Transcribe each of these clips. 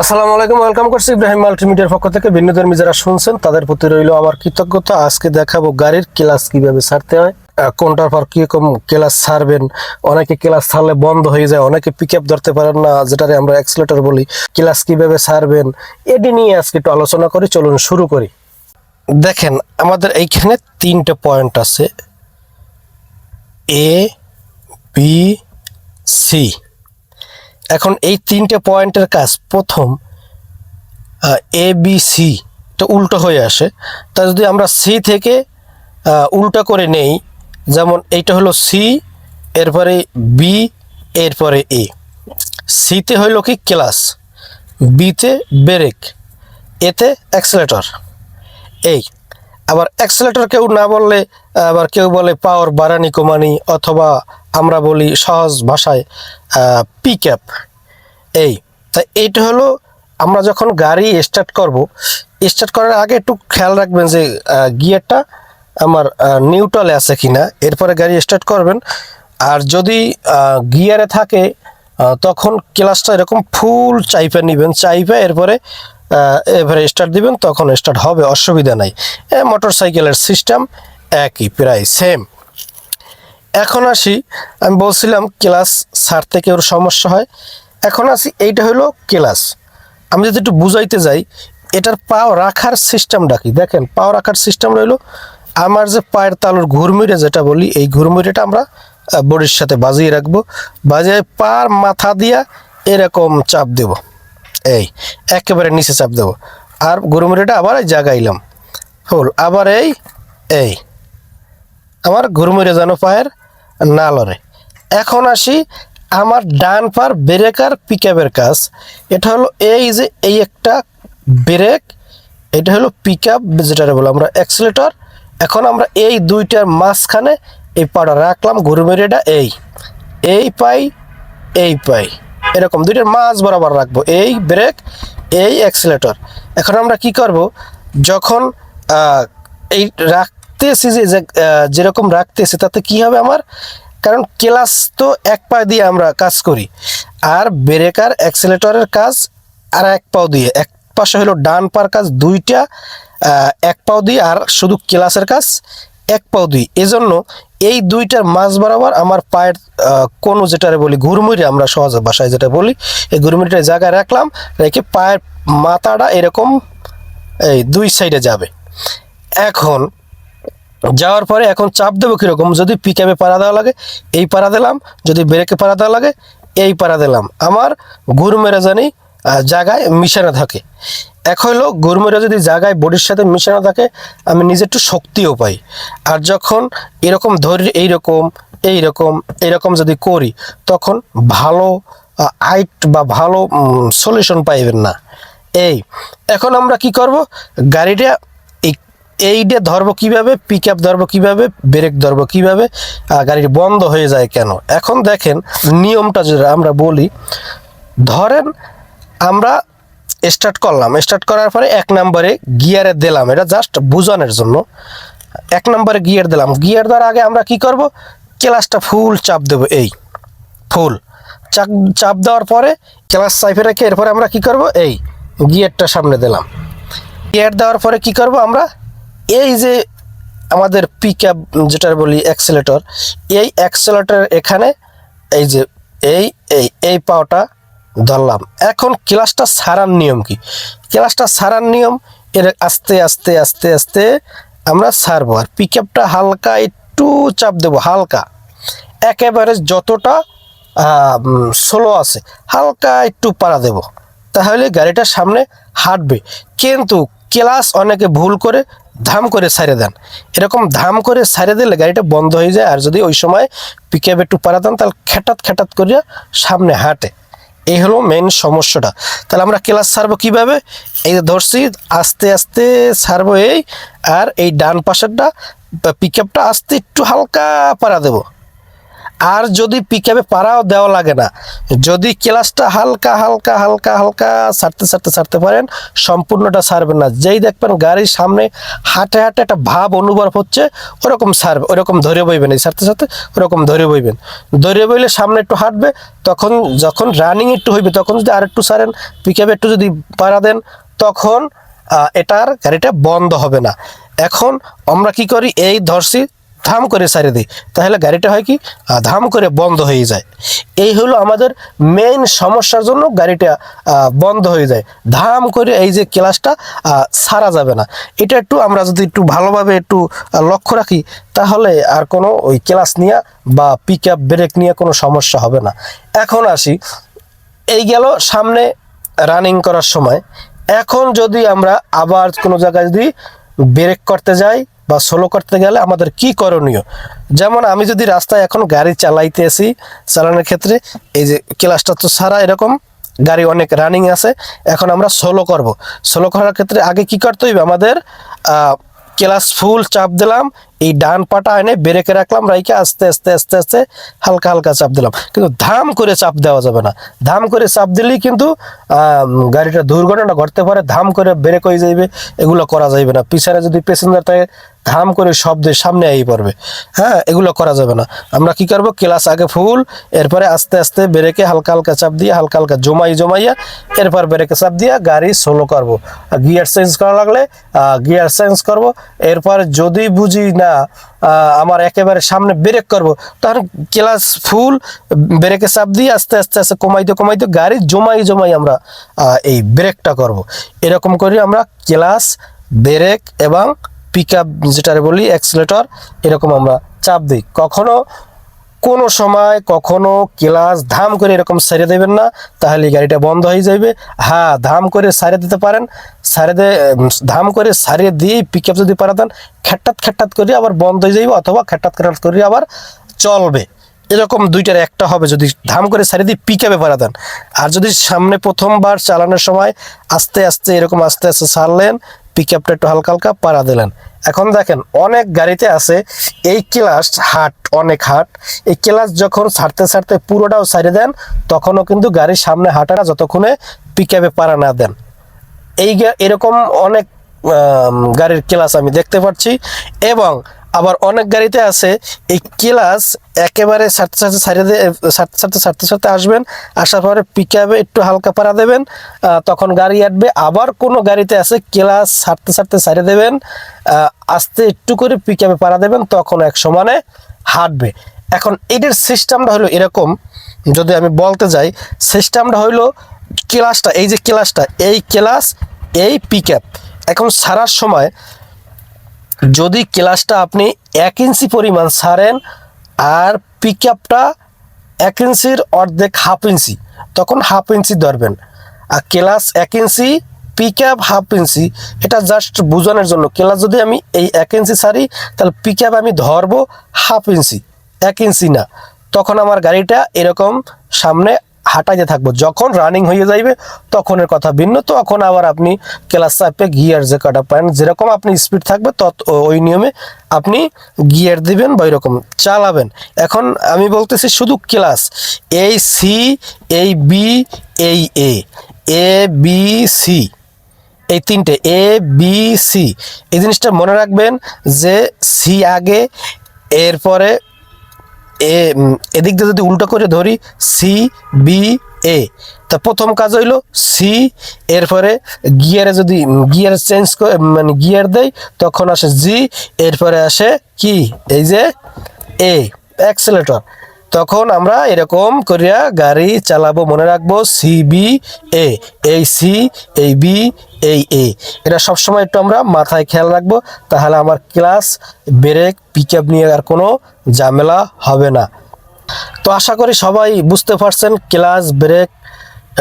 আসসালামু আলাইকুম ওয়েলকাম করছি ইব্রাহিম মাল্টিমিডিয়ার পক্ষ থেকে। ভিন্নধর্মী যারা শুনছেন, তাদের প্রতি রইল আমার কৃতজ্ঞতা। আজকে দেখাবো গাড়ির ক্লাস কীভাবে ছাড়তে হয় কোনটার পর কীরকম ক্লাস ছাড়বেন। অনেকে ক্লাস ছাড়লে বন্ধ হয়ে যায়, অনেকে পিক আপ ধরতে পারেন না। যেটারে আমরা অ্যাক্সিলেটর বলি ক্লাস কীভাবে ছাড়বেন, এটি নিয়ে আজকে একটু আলোচনা করি। চলুন শুরু করি। দেখেন, আমাদের এইখানে তিনটে পয়েন্ট আছে। এ বি সি এখন এই তিনটে পয়েন্টের কাজ প্রথম এ বি সি তো উল্টো হয়ে আসে। তা যদি আমরা সি থেকে উল্টো করে নেই, যেমন এইটা হলো সি এরপরে বি এরপরে এ সিতে হইল কি? ক্লাস। বিতে ব্রেক। এতে অ্যাক্সেলেটর। এই, আবার অ্যাক্সেলেটর কেউ না বললে, আবার কেউ বলে পাওয়ার বাড়ানি কমানি, অথবা আমরা বলি সহজ ভাষায় পিক আপ এই, তা এইটা হলো আমরা যখন গাড়ি স্টার্ট করব স্টার্ট করার আগে একটু খেয়াল রাখবেন যে গিয়ারটা আমার নিউট্রালে আছে কিনা। এরপরে গাড়ি স্টার্ট করবেন। আর যদি গিয়ারে থাকে তখন ক্লাসটা এরকম ফুল চাইপে নেবেন। চাইপে এরপরে এবারে স্টার্ট দিবেন, তখন স্টার্ট হবে, অসুবিধা নাই। মোটর সাইকেলের সিস্টেম একই, প্রায় সেম এখন আসি, আমি বলছিলাম ক্লাস ছাড়তে কেউ সমস্যা হয়। এখন আসি, এইটা হলো ক্লাস। আমি যদি একটু বুঝাইতে যাই, এটার পাও রাখার সিস্টেমটা কি? দেখেন, পাও রাখার সিস্টেম রইল, আমার যে পায়ের তালুর ঘুরমুড়ে যেটা বলি, এই ঘুরমুড়েটা আমরা বডির সাথে বাজিয়ে রাখব। বাজিয়ে পার মাথা দিয়া এরকম চাপ দেব। এই, একেবারে নিচে চাপ দেব। আর ঘুরমুড়িটা আবার জাগাইলাম। হল আবার এই এই। আমার ঘুরমুড়ে যেন পায়ের না লড়ে। এখন আসি আমার ডান পার ব্রেকার পিকআপের কাজ। এটা হলো এই যে এই একটা ব্রেক, এটা হলো পিক আপ যেটারে বলে আমরা অ্যাক্সিলেটর এখন আমরা এই দুইটার মাঝখানে এই পাটা রাখলাম, ঘুরে ঘুরমুড়িটা এই এই পাই এই পাই। এরকম দুইটার মাঝ বরাবর রাখব, এই ব্রেক, এই অ্যাক্সিলেটর এখন আমরা কি করব? যখন এই এই রাখতেছি যে যেরকম রাখতেছি, তাতে কি হবে আমার? কারণ ক্লাস তো এক পা দিয়ে আমরা কাজ করি, আর ব্রেকার, অ্যাক্সিলেটরের কাজ আর এক পাও দিয়ে। এক পাশে হলো ডান পার কাজ দুইটা এক পাও দিয়ে, আর শুধু ক্লাসের কাজ এক পাও দুই এজন্য এই দুইটার মাঝ বরাবর আমার পায়ের কোনো যেটারে বলি, ঘুরমুড়ি আমরা সহজ ভাষায় যেটা বলি, এই ঘুরমুড়িটা জায়গায় রাখলাম, রেখে পায়ের মাথাটা এরকম এই দুই সাইডে যাবে। এখন যাওয়ার পরে এখন চাপ দেবো কীরকম? যদি পিকআপে পাড়া দেওয়া লাগে এই পাড়া দিলাম। যদি ব্রেকে পাড়া দেওয়া লাগে এই পাড়া দিলাম। আমার ঘুরমেরা জানি আহ, জায়গায় মিশানো থাকে। এক হলো ঘুরমেরা যদি জায়গায় বডির সাথে মিশানো থাকে আমি নিজে একটু শক্তিও পাই। আর যখন এরকম ধরি এইরকম এইরকম এইরকম যদি করি তখন ভালো আইট বা ভালো সলিউশন পাইবেন না। এই এখন আমরা কি করব? গাড়িটা এইটা ধরবো কীভাবে পিক আপ ধরবো কীভাবে ব্রেক ধরবো কীভাবে গাড়ির বন্ধ হয়ে যায় কেন? এখন দেখেন নিয়মটা যেটা আমরা বলি, ধরেন আমরা স্টার্ট করলাম স্টার্ট করার পরে এক নম্বরে গিয়ারে দিলাম, এটা জাস্ট বোঝানোর জন্য। এক নম্বরে গিয়ার দিলাম গিয়ার দেওয়ার আগে আমরা কি করব? ক্লাসটা ফুল চাপ দেবো, এই ফুল চাপ চাপ দেওয়ার পরে ক্লাস চাইপে রেখে এরপরে আমরা কি করব? এই গিয়ারটা সামনে দিলাম। গিয়ার দেওয়ার পরে কি করব আমরা? এই যে আমাদের পিক আপ যেটা বলি অ্যাক্সেলেটর এই অ্যাক্সেলেটর এখানে এই যে এই এই এই পাওটা ধরলাম। এখন ক্লাসটা সারার নিয়ম কি? ক্লাসটা সারার নিয়ম, এর আস্তে আস্তে আস্তে আস্তে আমরা সারবো আর পিক আপটা হালকা, একটু চাপ দেবো, হালকা। একেবারে যতটা স্লো আছে, হালকা একটু পাড়া দেব। তাহলে গাড়িটা সামনে হাঁটবে। কিন্তু ক্লাস অনেকে ভুল করে ধাম করে সারে দেন। এরকম ধাম করে ছাড়ে দিলে গাড়িটা বন্ধ হয়ে যায়, আর যদি ওই সময় পিকেপে আপ একটু পারা দেন, তাহলে খেটাত খেটাত করিয়া সামনে হাঁটে। এই হলো মেন সমস্যাটা। তাহলে আমরা ক্লাস সারবো কীভাবে? এই যে ধরছি, আস্তে আস্তে সারবো এই, আর এই ডান পাশেরটা পিক আপটা আস্তে একটু হালকা পারা দেবো। আর যদি পিকআপে পাড়াও দেওয়া লাগে না, যদি ক্লাসটা হালকা হালকা হালকা হালকা ছাড়তে ছাড়তে ছাড়তে পারেন, সম্পূর্ণটা ছাড়বেন না। যেই দেখবেন গাড়ির সামনে হাঁটে হাঁটে একটা ভাব অনুভব হচ্ছে, ওরকম ছাড়বে, ওরকম ধরে বইবেন। এই ছাড়তে ছাড়তে ওরকম ধরে বইবেন। ধরে বইলে সামনে একটু হাঁটবে, তখন যখন রানিং একটু হইবে, তখন যদি আর একটু ছাড়েন পিকআপে একটু যদি পাড়া দেন, তখন এটার গাড়িটা বন্ধ হবে না। এখন আমরা কি করি? এই ধরছি ধাম করে সারিয়ে দিই, তাহলে গাড়িটা হয় কি? ধাম করে বন্ধ হয়ে যায়। এই হলো আমাদের মেইন সমস্যার জন্য গাড়িটা বন্ধ হয়ে যায়। ধাম করে এই যে ক্লাসটা সারা যাবে না। এটা একটু আমরা যদি একটু ভালোভাবে একটু লক্ষ্য রাখি, তাহলে আর কোনো ওই ক্লাস নিয়ে বা পিক আপ ব্রেক নিয়ে কোনো সমস্যা হবে না। এখন আসি, এই গেল সামনে রানিং করার সময়। এখন যদি আমরা আবার কোনো জায়গায় যদি ব্রেক করতে যাই বা স্লো করতে গেলে আমাদের কি করণীয়? যেমন আমি যদি রাস্তায় এখন গাড়ি চালাইতে আসি, চালানোর ক্ষেত্রে এই যে ক্লাসটা তো সারা এরকম, গাড়ি অনেক রানিং আছে, এখন আমরা স্লো করব। স্লো করার ক্ষেত্রে আগে কি করতে হইবে? আমাদের ক্লাস ফুল চাপ দিলাম, এই ডান পাটা এনে ব্রেকে রাখলাম রাইকে আস্তে আস্তে আস্তে আস্তে হালকা হালকা চাপ দিলাম। কিন্তু ধাম করে চাপ দেওয়া যাবে না। ধাম করে চাপ দিলেই কিন্তু গাড়িটা দুর্ঘটনা ঘটতে পারে, ধাম করে ব্রেক হয়ে যাইবে, এগুলো করা যাইবে না। পিছনে যদি প্যাসেঞ্জার থাকে ধাম করে শব্দের সামনে আই পড়বে। হ্যাঁ এগুলো করা যাবে না। আমরা কি করব? ক্লাস আগে ফুল, এরপরে আস্তে আস্তে ব্রেকে হালকা হালকা চাপ দিয়ে, হালকা হালকা জমাই জমাইয়া, এরপর ব্রেকে চাপ দিয়ে গাড়ি সোলো করব। গিয়ার চেঞ্জ করা লাগলে গিয়ার চেঞ্জ করব। এরপর যদি বুঝি না আমার একেবারে সামনে ব্রেক করব, তখন ক্লাস ফুল, ব্রেকে চাপ দিয়ে আস্তে আস্তে আস্তে কমাইতে কমাইতে গাড়ি জমাই জমাই আমরা এই ব্রেকটা করব। এরকম করে আমরা ক্লাস ব্রেক এবং পিক আপ যেটারে বলি অ্যাক্সিলেটর এরকম আমরা চাপ দিই। কখনো কোনো সময় কখনো ক্লাস ধাম করে এরকম সারিয়ে দেবেন না, তাহলে গাড়িটা বন্ধ হয়ে যাবে হ্যাঁ ধাম করে সারিয়ে দিতে পারেন। সারে দে ধাম করে সারিয়ে দিয়ে পিক আপ যদি পারা দেন খেট্টাত খেট্টাত করে আবার বন্ধ হয়ে যাবে অথবা খেট্টাত খেট্টাত করে আবার চলবে। এরকম দুইটার একটা হবে যদি ধাম করে সারিয়ে দিয়ে পিক আপে পারা দেন। আর যদি সামনে প্রথমবার চালানোর সময় আস্তে আস্তে এরকম আস্তে আস্তে ছাড়লেন পিক আপটা একটু হালকা হালকা পাড়া দিলেন। এখন দেখেন, অনেক গাড়িতে আছে, এই ক্লাস হাট, অনেক হাট, এই ক্লাস যখন ছাড়তে ছাড়তে পুরোটাও ছাড়িয়ে দেন, তখনও কিন্তু গাড়ির সামনে হাঁটাটা যতক্ষণে পিক আপে পাড়া না দেন। এই এরকম অনেক গাড়ির ক্লাস আমি দেখতে পাচ্ছি এবং আবার অনেক গাড়িতে আছে, এই ক্লাস একেবারে ছাড়তে ছাড়িয়ে দিয়ে ছাড়তে ছাড়তে ছাড়তে ছাড়তে আসবেন, আসার পরে পিক আপে একটু হালকা পাড়া দেবেন তখন গাড়ি আসবে আবার কোনো গাড়িতে আছে, ক্লাস ছাড়তে ছাড়তে ছাড়িয়ে দেবেন আস্তে একটু করে পিক আপে পাড়া দেবেন, তখন এক সমানে হাঁটবে। এখন এটার সিস্টেমটা হলো এরকম, যদি আমি বলতে যাই সিস্টেমটা হইল ক্লাসটা, এই যে ক্লাসটা, এই ক্লাস, এই পিক আপ এখন সারার সময় যদি ক্লাসটা আপনি এক ইঞ্চি পরিমাণ ছাড়েন আর পিক আপটা এক ইঞ্চির অর্ধেক হাফ ইঞ্চি, তখন হাফ ইঞ্চি ধরবেন। আর ক্লাস এক ইঞ্চি পিক আপ হাফ ইঞ্চি, এটা জাস্ট বোঝানোর জন্য ক্লাস যদি আমি এই এক ইঞ্চি ছাড়ি, তাহলে পিক আপ আমি ধরবো হাফ ইঞ্চি, এক ইঞ্চি না। তখন আমার গাড়িটা এরকম সামনে হাঁটাইতে থাকব। যখন রানিং হয়ে যাইবে, তখনের কথা ভিন্ন। তখন আবার আপনি ক্লাস চাপে গিয়ার যে কাটা পান যেরকম আপনি স্পিড থাকবে, তত ওই নিয়মে আপনি গিয়ার দিবেন বা এরকম চালাবেন। এখন আমি বলতেছি শুধু ক্লাস এই সি এই বি এই এ এ বি সি এই তিনটে। এ বি সি এই জিনিসটা মনে রাখবেন যে সি আগে, এরপরে এ এদিক দিয়ে যদি উল্টো করে ধরি সি বি এ তা প্রথম কাজ হইল সি এরপরে গিয়ারে যদি গিয়ার চেঞ্জ করে মানে গিয়ার দেয় তখন আসে জি এরপরে আসে কি? এই যে এ অ্যাক্সেলেটর তখন আমরা এরকম করিয়া গাড়ি চালাবো, মনে রাখব সি বি এ এই সি এই বি এই এ এটা সবসময় একটু আমরা মাথায় খেয়াল রাখব, তাহলে আমার ক্লাস, ব্রেক পিক নিয়ে আর কোনো ঝামেলা হবে না। তো আশা করি সবাই বুঝতে পারছেন, ক্লাস, ব্রেক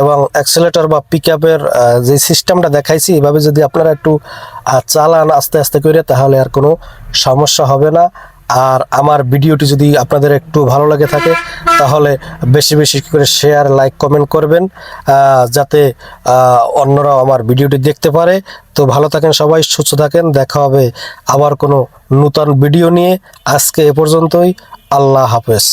এবং অ্যাক্সেলেটর বা পিক আপের যে সিস্টেমটা দেখাইছি, এভাবে যদি আপনারা একটু চালান আস্তে আস্তে করে, তাহলে আর কোনো সমস্যা হবে না। আর আমার ভিডিওটি যদি আপনাদের একটু ভালো লাগে থাকে, তাহলে বেশি বেশি করে শেয়ার লাইক কমেন্ট করবেন যাতে অন্যরাও আমার ভিডিওটি দেখতে পারে। তো ভালো থাকেন সবাই, সুস্থ থাকেন। দেখা হবে আবার কোনো নূতন ভিডিও নিয়ে। আজকে এ পর্যন্তই। আল্লাহ হাফেজ।